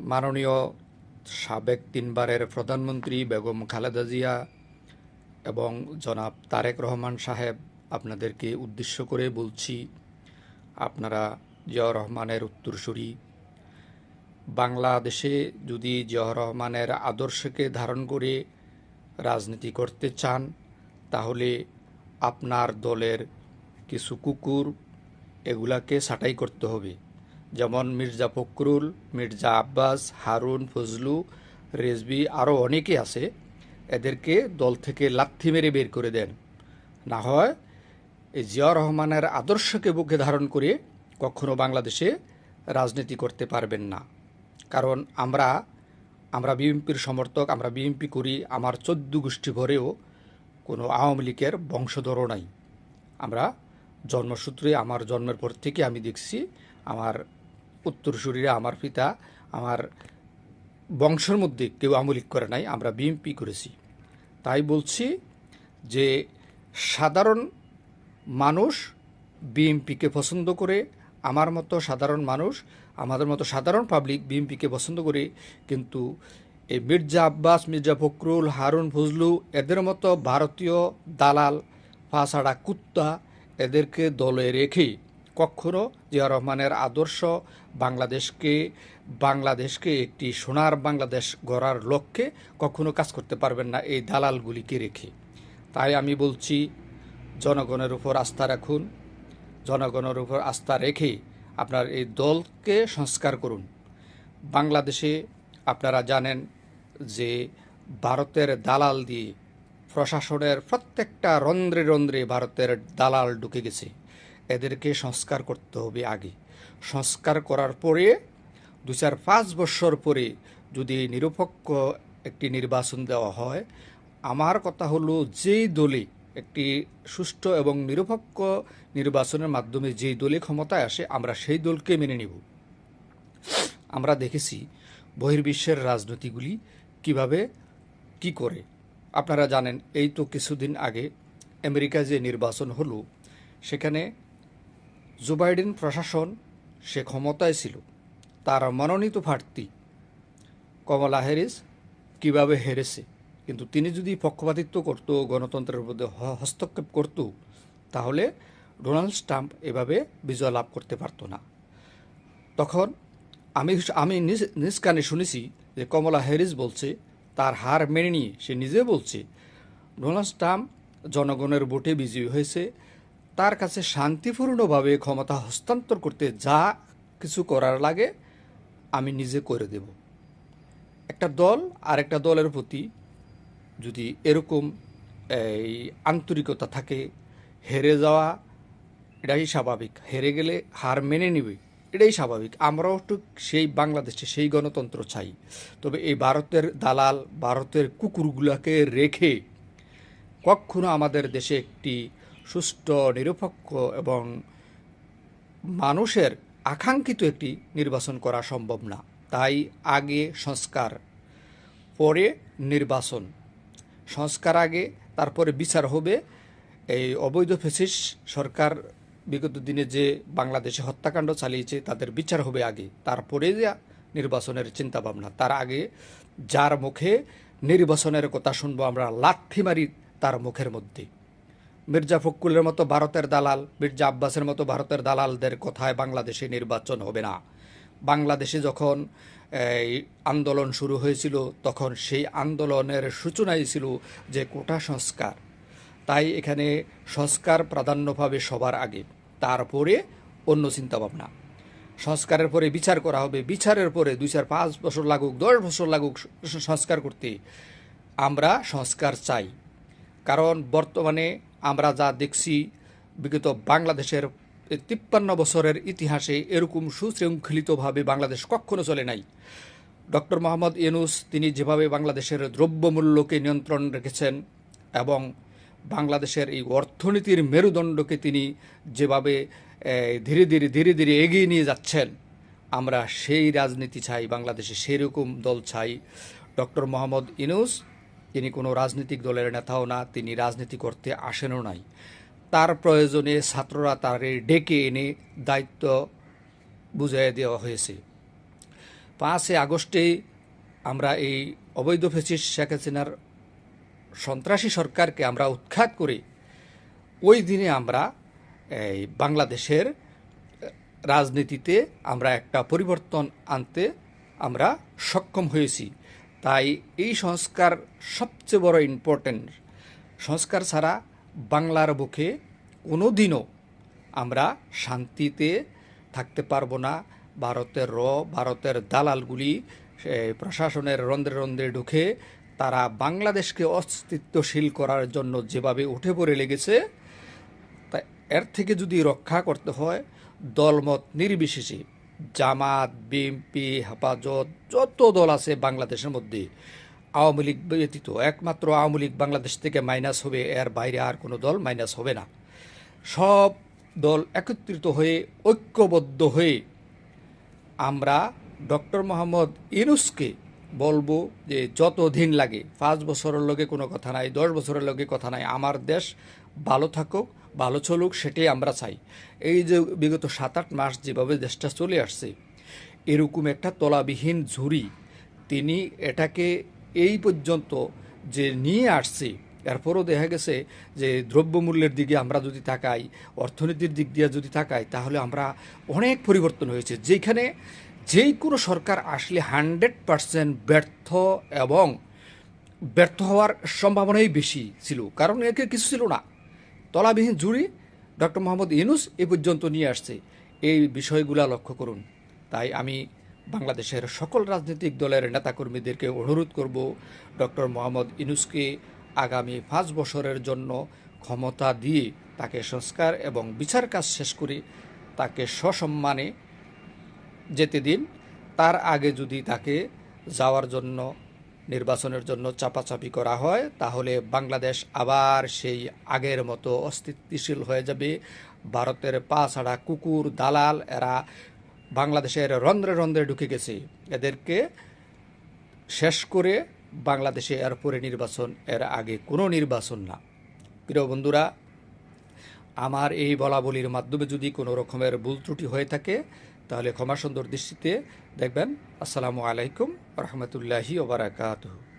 মাননীয় সাবেক তিনবারের প্রধানমন্ত্রী বেগম খালেদা জিয়া এবং জনাব তারেক রহমান সাহেব আপনাদেরকে উদ্দেশ্য করে বলছি, আপনারা জিয়াউর রহমানের উত্তরসূরি। বাংলাদেশে যদি জিয়াউর রহমানের আদর্শকে ধারণ করে রাজনীতি করতে চান, তাহলে আপনার দলের কিছু কুকুর এগুলাকে ছাঁটাই করতে হবে। যেমন মির্জা ফখরুল, মির্জা আব্বাস, হারুন, ফজলু, রেজবি আরও অনেকে আছে। এদেরকে দল থেকে লাথি মেরে বের করে দেন। না হয় এই জিয়া রহমানের আদর্শকে বুকে ধারণ করে কখনো বাংলাদেশে রাজনীতি করতে পারবেন না। কারণ আমরা আমরা বিএনপির সমর্থক, আমরা বিএনপি করি, আমার চোদ্দ গোষ্ঠী ভরেও কোনো আওয়ামী লীগের বংশধরও নাই। আমরা জন্মসূত্রে, আমার জন্মের পর থেকে আমি দেখছি, আমার উত্তরসূরিরা আমার পিতা, আমার বংশের মধ্যে কেউ আমলিক করে নাই, আমরা বিএনপি করেছি। তাই বলছি যে সাধারণ মানুষ বিএনপিকে পছন্দ করে, আমার মতো সাধারণ মানুষ, আমাদের মতো সাধারণ পাবলিক বিএমপিকে পছন্দ করে, কিন্তু এই মির্জা আব্বাস, মির্জা ফখরুল, হারুন ফজলু, এদের মতো ভারতীয় দালাল, ফাঁসাড়া কুত্তা, এদেরকে দলে রেখে কখনো জিয়া রহমানের আদর্শ বাংলাদেশকে বাংলাদেশকে একটি সোনার বাংলাদেশ গড়ার লক্ষ্যে কখনো কাজ করতে পারবেন না এই দালালগুলিকে রেখে। তাই আমি বলছি, জনগণের উপর আস্থা রাখুন। জনগণের উপর আস্থা রেখে আপনার এই দলকে সংস্কার করুন। বাংলাদেশে আপনারা জানেন যে ভারতের দালাল দিয়ে প্রশাসনের প্রত্যেকটা রন্ধ্রে রন্ধ্রে ভারতের দালাল ঢুকে গেছে। এদেরকে সংস্কার করতে হবে আগে। সংস্কার করার পরে দু চার পাঁচ বছর পরে যদি নিরপেক্ষ একটি নির্বাচন দেওয়া হয়, আমার কথা হলো যেই দলে একটি সুষ্ঠু এবং নিরপেক্ষ নির্বাচনের মাধ্যমে যেই দলে ক্ষমতায় আসে, আমরা সেই দলকে মেনে নেব। আমরা দেখেছি বহির্বিশ্বের রাজনীতিগুলি কীভাবে, কি করে। আপনারা জানেন, এই তো কিছুদিন আগে আমেরিকা যে নির্বাচন হলো, সেখানে জো বাইডেন প্রশাসন সে ক্ষমতায় ছিল। তার মনোনীত প্রার্থী কমলা হ্যারিস কীভাবে হেরেছে? কিন্তু তিনি যদি পক্ষপাতিত্ব করত, গণতন্ত্রের মধ্যে হস্তক্ষেপ করত, তাহলে ডোনাল্ড ট্রাম্প এভাবে বিজয় লাভ করতে পারতো না। তখন আমি আমি নিজ নিজ কানে শুনেছি যে কমলা হ্যারিস বলছে, তার হার মেনে নিয়ে সে নিজে বলছে, ডোনাল্ড ট্রাম্প জনগণের ভোটে বিজয়ী হয়েছে তার কাছে শান্তিপূর্ণভাবে ক্ষমতা হস্তান্তর করতে যা কিছু করার লাগে, আমি নিজে করে দেব। একটা দল আর একটা দলের প্রতি যদি এরকম এই আন্তরিকতা থাকে, হেরে যাওয়া, এটাই স্বাভাবিক। হেরে গেলে হার মেনে নেবে, এটাই স্বাভাবিক। আমরাও একটু সেই বাংলাদেশে সেই গণতন্ত্র চাই। তবে এই ভারতের দালাল, ভারতের কুকুরগুলোকে রেখে কখনো আমাদের দেশে একটি সুষ্ঠু, নিরপেক্ষ এবং মানুষের আকাঙ্ক্ষিত একটি নির্বাচন করা সম্ভব না। তাই আগে সংস্কার, পরে নির্বাচন। সংস্কার আগে, তারপরে বিচার হবে। এই অবৈধ ফেসিস সরকার বিগত দিনে যে বাংলাদেশে হত্যাকাণ্ড চালিয়েছে, তাদের বিচার হবে আগে। তারপরে যা নির্বাচনের চিন্তা ভাবনা তার আগে যার মুখে নির্বাচনের কথা শুনব আমরা, লাথি মারি তার মুখের মধ্যে। মির্জা ফখরুলের মতো ভারতের দালাল, মির্জা আব্বাসের মতো ভারতের দালালদের কথায় বাংলাদেশে নির্বাচন হবে না। বাংলাদেশে যখন এই আন্দোলন শুরু হয়েছিল, তখন সেই আন্দোলনের সূচনাই ছিল যে কোটা সংস্কার। তাই এখানে সংস্কার প্রাধান্য পাবে সবার আগে, তারপরে অন্য চিন্তাভাবনা। সংস্কারের পরে বিচার করা হবে, বিচারের পরে দুই চার পাঁচ বছর লাগুক, দশ বছর লাগুক সংস্কার করতে। আমরা সংস্কার চাই। কারণ বর্তমানে আমরা যা দেখছি, বিগত বাংলাদেশের তিপ্পান্ন বছরের ইতিহাসে এরকম সুশৃঙ্খলিতভাবে বাংলাদেশ কখনো চলে নাই। ডক্টর মোহাম্মদ ইউনুস, তিনি যেভাবে বাংলাদেশের দ্রব্যমূল্যকে নিয়ন্ত্রণ রেখেছেন এবং বাংলাদেশের এই অর্থনীতির মেরুদণ্ডকে তিনি যেভাবে ধীরে ধীরে ধীরে ধীরে এগিয়ে নিয়ে যাচ্ছেন, আমরা সেই রাজনীতি চাই, বাংলাদেশে সেই রকম দল চাই। ডক্টর মোহাম্মদ ইনুস তিনি কোনো রাজনৈতিক দলের নেতাও না, তিনি রাজনীতি করতে আসেনও নাই। তার প্রয়োজনে ছাত্ররা তারে ডেকে এনে দায়িত্ব বুঝিয়ে দেওয়া হয়েছে। পাঁচই আগস্টে আমরা এই অবৈধ ফেসিস শেখ হাসিনার সন্ত্রাসী সরকারকে আমরা উৎখাত করি ওই দিনে আমরা, এই বাংলাদেশের রাজনীতিতে আমরা একটা পরিবর্তন আনতে আমরা সক্ষম হয়েছি। তাই এই সংস্কার সবচেয়ে বড় ইম্পর্টেন্ট সংস্কার ছাড়া বাংলার বুকে কোনো দিনও আমরা শান্তিতে থাকতে পারব না। ভারতের র, ভারতের দালালগুলি প্রশাসনের রন্ধ্রে রন্ধ্রে ঢুকে তারা বাংলাদেশকে অস্তিত্বশীল করার জন্য যেভাবে উঠে পড়ে লেগেছে, তা এর থেকে যদি রক্ষা করতে হয়, দলমত নির্বিশেষে জামাত, বিএনপি, হেফাজত, যত দল আছে বাংলাদেশের মধ্যে আওয়ামী লীগ ব্যতীত, একমাত্র আওয়ামী লীগ বাংলাদেশ থেকে মাইনাস হবে, এর বাইরে আর কোনো দল মাইনাস হবে না। সব দল একত্রিত হয়ে, ঐক্যবদ্ধ হয়ে আমরা ডক্টর মোহাম্মদ ইনুসকে বলব যে যত দিন লাগে, পাঁচ বছরের লগে কোনো কথা নাই, দশ বছরের লগে কথা নাই, আমার দেশ ভালো থাকুক ভালো চলুক সেটাই আমরা চাই। এই যে বিগত সাত আট মাস যেভাবে দেশটা চলে আসছে, এরকম একটা তলাবিহীন ঝুড়ি, তিনি এটাকে এই পর্যন্ত যে নিয়ে আসছে, এরপরও দেখা গেছে যে দ্রব্যমূল্যের দিকে আমরা যদি তাকাই, অর্থনীতির দিক দিয়ে যদি তাকাই, তাহলে আমরা অনেক পরিবর্তন হয়েছে। যেখানে যেই কোনো সরকার আসলে হান্ড্রেড পারসেন্ট ব্যর্থ এবং ব্যর্থ হওয়ার সম্ভাবনাই বেশি ছিল, কারণ একে কিছু ছিল না। তলাবিহীন জুড়ি ডক্টর মোহাম্মদ ইউনুস এ পর্যন্ত নিয়ে আসছে। এই বিষয়গুলা লক্ষ্য করুন। তাই আমি বাংলাদেশের সকল রাজনৈতিক দলের নেতাকর্মীদেরকে অনুরোধ করব ডক্টর মোহাম্মদ ইনুসকে আগামী পাঁচ বছরের জন্য ক্ষমতা দিয়ে তাকে সংস্কার এবং বিচার কাজ শেষ করে তাকে সসম্মানে যেতে দিন। তার আগে যদি তাকে যাওয়ার জন্য নির্বাচনের জন্য চাপাচাপি করা হয়, তাহলে বাংলাদেশ আবার সেই আগের মতো অস্তিত্বশীল হয়ে যাবে। ভারতের পা ছাড়া কুকুর, দালাল, এরা বাংলাদেশের রন্ধ্রে রন্ধ্রে ঢুকে গেছে। এদেরকে শেষ করে বাংলাদেশে এরপরে নির্বাচন, এর আগে কোনো নির্বাচন না। প্রিয় বন্ধুরা, আমার এই বলাবলির মাধ্যমে যদি কোনো রকমের ভুল ত্রুটি হয়ে থাকে তাহলে ক্ষমা সুন্দর দৃষ্টিতে দেখবেন। আসসালামু আলাইকুম রহমতুল্লাহি ওবরাকাতুহু